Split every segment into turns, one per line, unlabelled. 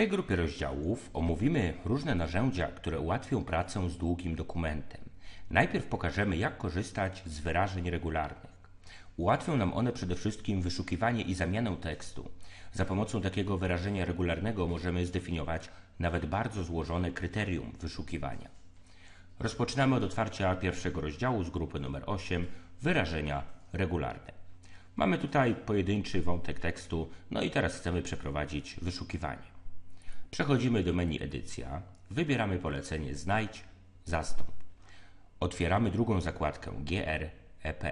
tej grupie rozdziałów omówimy różne narzędzia, które ułatwią pracę z długim dokumentem. Najpierw pokażemy, jak korzystać z wyrażeń regularnych. Ułatwią nam one przede wszystkim wyszukiwanie i zamianę tekstu. Za pomocą takiego wyrażenia regularnego możemy zdefiniować nawet bardzo złożone kryterium wyszukiwania. Rozpoczynamy od otwarcia pierwszego rozdziału z grupy numer 8 wyrażenia regularne. Mamy tutaj pojedynczy wątek tekstu, no i teraz chcemy przeprowadzić wyszukiwanie. Przechodzimy do menu Edycja, wybieramy polecenie Znajdź, Zastąp. Otwieramy drugą zakładkę GR EP.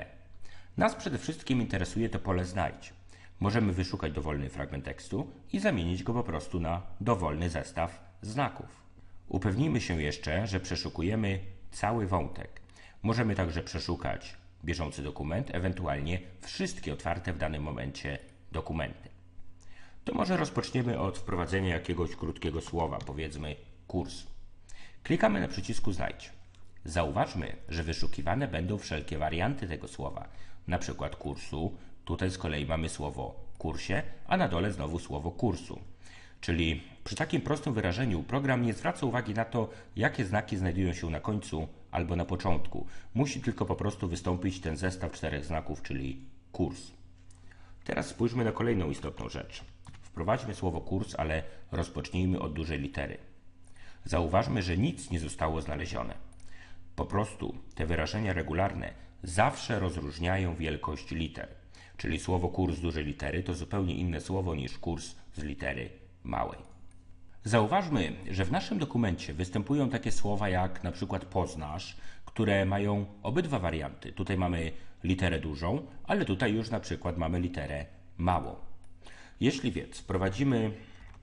Nas przede wszystkim interesuje to pole Znajdź. Możemy wyszukać dowolny fragment tekstu i zamienić go po prostu na dowolny zestaw znaków. Upewnijmy się jeszcze, że przeszukujemy cały wątek. Możemy także przeszukać bieżący dokument, ewentualnie wszystkie otwarte w danym momencie dokumenty. To może rozpoczniemy od wprowadzenia jakiegoś krótkiego słowa, powiedzmy kurs. Klikamy na przycisku Znajdź. Zauważmy, że wyszukiwane będą wszelkie warianty tego słowa, na przykład kursu. Tutaj z kolei mamy słowo kursie, a na dole znowu słowo kursu. Czyli przy takim prostym wyrażeniu program nie zwraca uwagi na to, jakie znaki znajdują się na końcu albo na początku. Musi tylko po prostu wystąpić ten zestaw czterech znaków, czyli kurs. Teraz spójrzmy na kolejną istotną rzecz. Wprowadźmy słowo kurs, ale rozpocznijmy od dużej litery. Zauważmy, że nic nie zostało znalezione. Po prostu te wyrażenia regularne zawsze rozróżniają wielkość liter. Czyli słowo kurs dużej litery to zupełnie inne słowo niż kurs z litery małej. Zauważmy, że w naszym dokumencie występują takie słowa jak na przykład poznasz, które mają obydwa warianty. Tutaj mamy literę dużą, ale tutaj już na przykład mamy literę małą. Jeśli więc wprowadzimy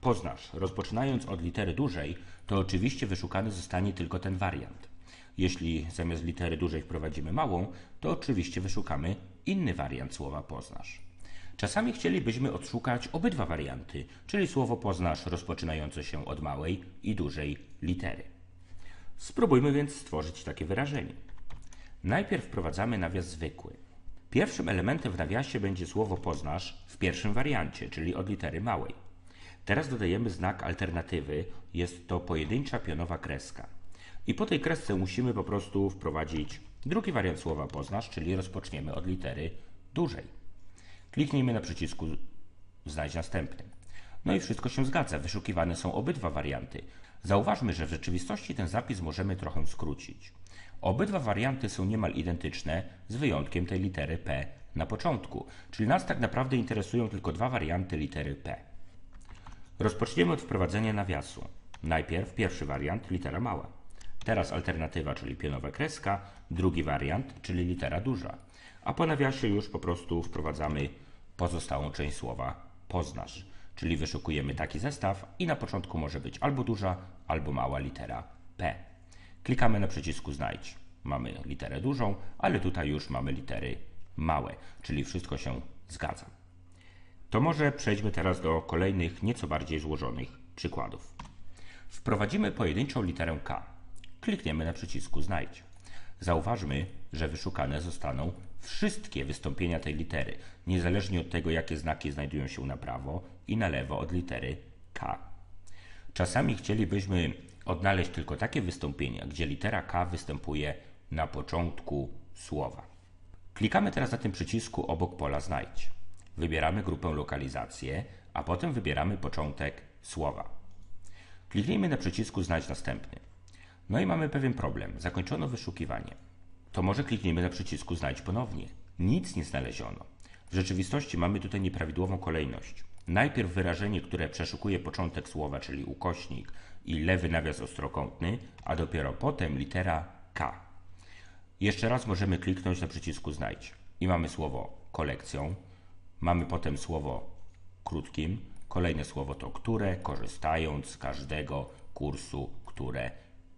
poznasz, rozpoczynając od litery dużej, to oczywiście wyszukany zostanie tylko ten wariant. Jeśli zamiast litery dużej wprowadzimy małą, to oczywiście wyszukamy inny wariant słowa poznasz. Czasami chcielibyśmy odszukać obydwa warianty, czyli słowo poznasz rozpoczynające się od małej i dużej litery. Spróbujmy więc stworzyć takie wyrażenie. Najpierw wprowadzamy nawias zwykły. Pierwszym elementem w nawiasie będzie słowo poznasz w pierwszym wariancie, czyli od litery małej. Teraz dodajemy znak alternatywy, jest to pojedyncza pionowa kreska. I po tej kresce musimy po prostu wprowadzić drugi wariant słowa poznasz, czyli rozpoczniemy od litery dużej. Kliknijmy na przycisku Znajdź następny. No i wszystko się zgadza, wyszukiwane są obydwa warianty. Zauważmy, że w rzeczywistości ten zapis możemy trochę skrócić. Obydwa warianty są niemal identyczne, z wyjątkiem tej litery P na początku, czyli nas tak naprawdę interesują tylko dwa warianty litery P. Rozpoczniemy od wprowadzenia nawiasu. Najpierw pierwszy wariant, litera mała. Teraz alternatywa, czyli pionowa kreska, drugi wariant, czyli litera duża. A po nawiasie już po prostu wprowadzamy pozostałą część słowa poznasz, czyli wyszukujemy taki zestaw i na początku może być albo duża, albo mała litera P. Klikamy na przycisku znajdź. Mamy literę dużą, ale tutaj już mamy litery małe, czyli wszystko się zgadza. To może przejdźmy teraz do kolejnych, nieco bardziej złożonych przykładów. Wprowadzimy pojedynczą literę K. Klikniemy na przycisku znajdź. Zauważmy, że wyszukane zostaną wszystkie wystąpienia tej litery, niezależnie od tego, jakie znaki znajdują się na prawo i na lewo od litery K. Czasami chcielibyśmy odnaleźć tylko takie wystąpienia, gdzie litera K występuje na początku słowa. Klikamy teraz na tym przycisku obok pola Znajdź. Wybieramy grupę lokalizację, a potem wybieramy początek słowa. Kliknijmy na przycisku Znajdź następny. No i mamy pewien problem. Zakończono wyszukiwanie. To może kliknijmy na przycisku Znajdź ponownie. Nic nie znaleziono. W rzeczywistości mamy tutaj nieprawidłową kolejność. Najpierw wyrażenie, które przeszukuje początek słowa, czyli ukośnik i lewy nawias ostrokątny, a dopiero potem litera K. Jeszcze raz możemy kliknąć na przycisku Znajdź i mamy słowo kolekcją, mamy potem słowo krótkim, kolejne słowo to które, korzystając z każdego kursu, które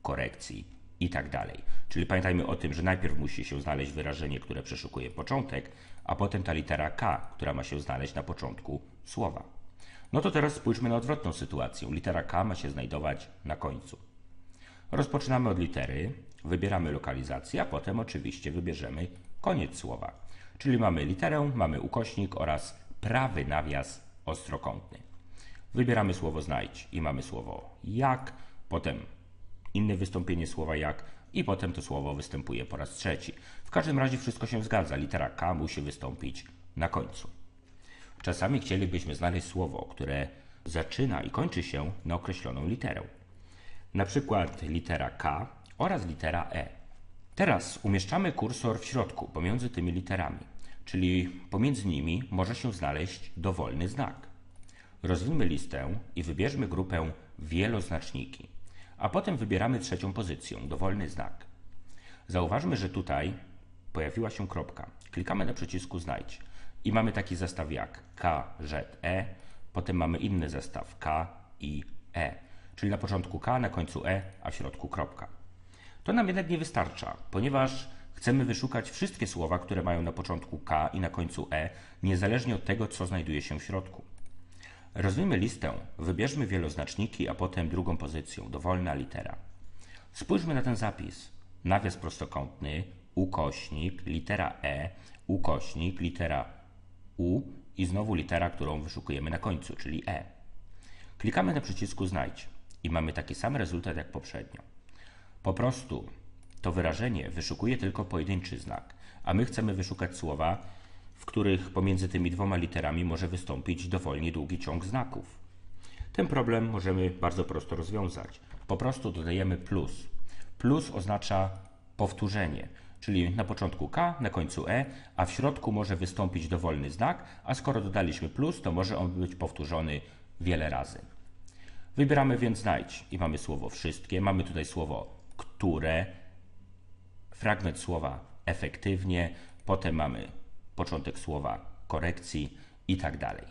korekcji i tak dalej. Czyli pamiętajmy o tym, że najpierw musi się znaleźć wyrażenie, które przeszukuje początek, a potem ta litera K, która ma się znaleźć na początku słowa. No to teraz spójrzmy na odwrotną sytuację. Litera K ma się znajdować na końcu. Rozpoczynamy od litery, wybieramy lokalizację, a potem oczywiście wybierzemy koniec słowa. Czyli mamy literę, mamy ukośnik oraz prawy nawias ostrokątny. Wybieramy słowo znajdź i mamy słowo jak, potem inne wystąpienie słowa jak i potem to słowo występuje po raz trzeci. W każdym razie wszystko się zgadza. Litera K musi wystąpić na końcu. Czasami chcielibyśmy znaleźć słowo, które zaczyna i kończy się na określoną literę. Na przykład litera K oraz litera E. Teraz umieszczamy kursor w środku pomiędzy tymi literami, czyli pomiędzy nimi może się znaleźć dowolny znak. Rozwinmy listę i wybierzmy grupę wieloznaczniki, a potem wybieramy trzecią pozycję, dowolny znak. Zauważmy, że tutaj pojawiła się kropka. Klikamy na przycisku znajdź i mamy taki zestaw jak K, Z, E, potem mamy inny zestaw K, I, E, czyli na początku K, na końcu E, a w środku kropka. To nam jednak nie wystarcza, ponieważ chcemy wyszukać wszystkie słowa, które mają na początku K i na końcu E, niezależnie od tego, co znajduje się w środku. Rozwijmy listę, wybierzmy wieloznaczniki, a potem drugą pozycję, dowolna litera. Spójrzmy na ten zapis. Nawias prostokątny, ukośnik, litera E, ukośnik, litera U i znowu litera, którą wyszukujemy na końcu, czyli E. Klikamy na przycisku znajdź i mamy taki sam rezultat jak poprzednio. Po prostu to wyrażenie wyszukuje tylko pojedynczy znak, a my chcemy wyszukać słowa, w których pomiędzy tymi dwoma literami może wystąpić dowolnie długi ciąg znaków. Ten problem możemy bardzo prosto rozwiązać. Po prostu dodajemy plus. Plus oznacza powtórzenie, czyli na początku K, na końcu E, a w środku może wystąpić dowolny znak, a skoro dodaliśmy plus, to może on być powtórzony wiele razy. Wybieramy więc znajdź i mamy słowo wszystkie, mamy tutaj słowo które, fragment słowa efektywnie, potem mamy początek słowa korekcji i tak dalej.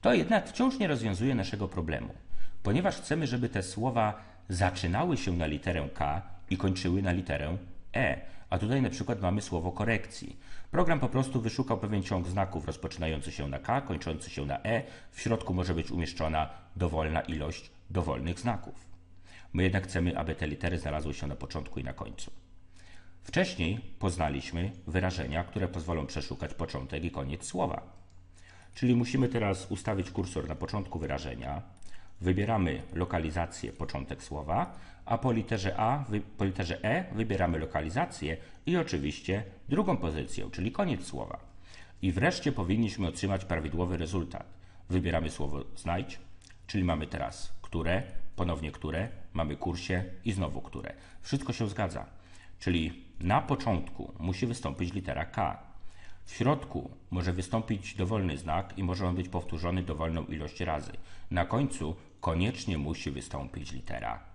To jednak wciąż nie rozwiązuje naszego problemu, ponieważ chcemy, żeby te słowa zaczynały się na literę K i kończyły na literę E, a tutaj na przykład mamy słowo korekcji. Program po prostu wyszukał pewien ciąg znaków rozpoczynający się na K, kończący się na E. W środku może być umieszczona dowolna ilość dowolnych znaków. My jednak chcemy, aby te litery znalazły się na początku i na końcu. Wcześniej poznaliśmy wyrażenia, które pozwolą przeszukać początek i koniec słowa. Czyli musimy teraz ustawić kursor na początku wyrażenia, wybieramy lokalizację początek słowa, a po literze A, po literze E wybieramy lokalizację i oczywiście drugą pozycję, czyli koniec słowa. I wreszcie powinniśmy otrzymać prawidłowy rezultat. Wybieramy słowo znajdź, czyli mamy teraz które, ponownie które, mamy kursie i znowu które. Wszystko się zgadza. Czyli na początku musi wystąpić litera K. W środku może wystąpić dowolny znak i może on być powtórzony dowolną ilość razy. Na końcu koniecznie musi wystąpić litera